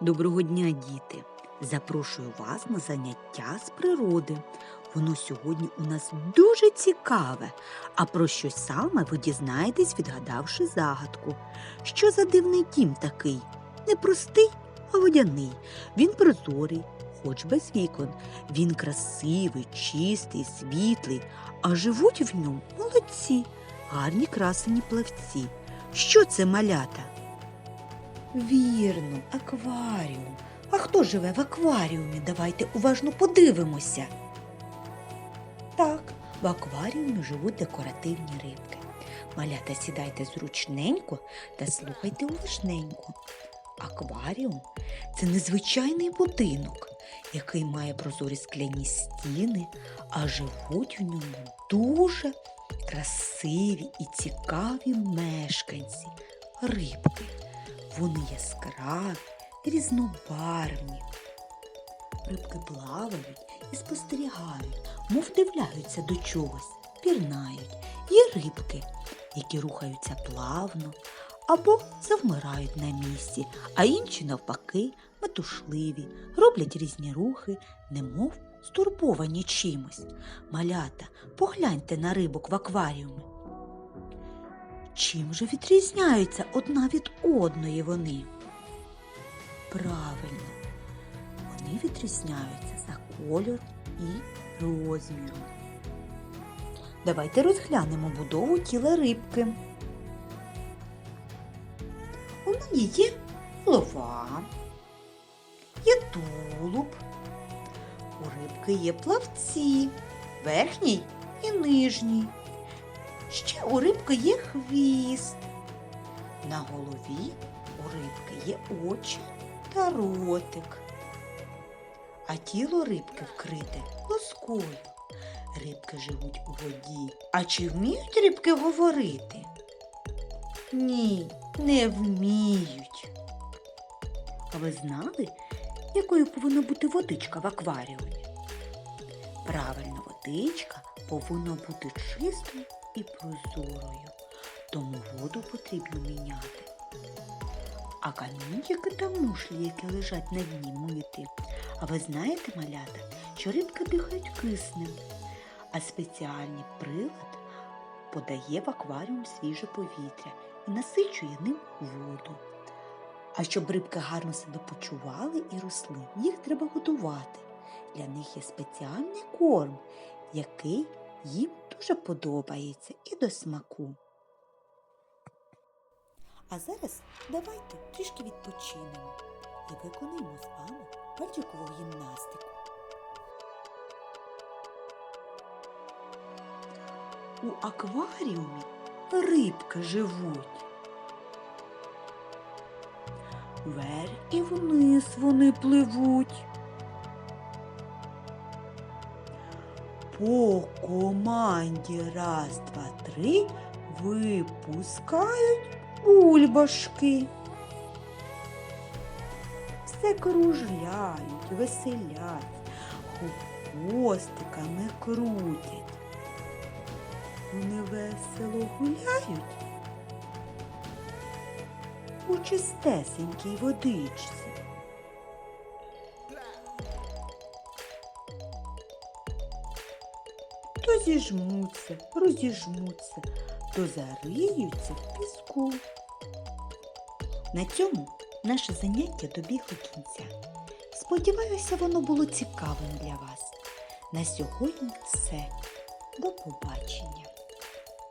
Доброго дня, діти! Запрошую вас на заняття з природи. Воно сьогодні у нас дуже цікаве. А про що саме ви дізнаєтесь, відгадавши загадку. Що за дивний дім такий? Не простий, а водяний. Він прозорий, хоч без вікон. Він красивий, чистий, світлий, а живуть в ньому молодці, гарні красені плавці. Що це малята? Вірно, акваріум. А хто живе в акваріумі? Давайте уважно подивимося. Так, в акваріумі живуть декоративні рибки. Малята сідайте зручненько та слухайте уважненько. Акваріум це незвичайний будинок, який має прозорі скляні стіни, а живуть в ньому дуже красиві і цікаві мешканці рибки. Вони яскраві, різнобарвні. Рибки плавають і спостерігають, мов дивляються до чогось, пірнають. Є рибки, які рухаються плавно або завмирають на місці, а інші, навпаки, метушливі, роблять різні рухи, немов стурбовані чимось. Малята, погляньте на рибок в акваріумі. Чим же відрізняються одна від одної вони? Правильно, вони відрізняються за кольором і розміром. Давайте розглянемо будову тіла рибки. У неї є голова, є тулуб, у рибки є плавці, верхній і нижній. Ще у рибки є хвіст. На голові у рибки є очі та ротик. А тіло рибки вкрите лоскою. Рибки живуть у воді. А чи вміють рибки говорити? Ні, не вміють. А ви знали, якою повинна бути водичка в акваріумі? Правильно, водичка повинна бути чистою і прозорою, тому воду потрібно міняти. А камінчики та мушлі, які лежать на дні мити. А ви знаєте, малята, що рибки дихають киснем, а спеціальний прилад подає в акваріум свіже повітря і насичує ним воду. А щоб рибки гарно себе почували і росли, їх треба годувати. Для них є спеціальний корм, який їм дуже подобається і до смаку. А зараз давайте трішки відпочинемо і виконуємо з вами пальчикову гімнастику. У акваріумі рибки живуть. Вверх і вниз вони пливуть. По команді раз, два, три випускають бульбашки. Все кружляють, веселять, хвостиками крутять. Вони весело гуляють у чистесенькій водичці. То зіжмуться, розіжмуться, то зариються в піску. На цьому наше заняття добігло кінця. Сподіваюся, воно було цікавим для вас. На сьогодні все. До побачення!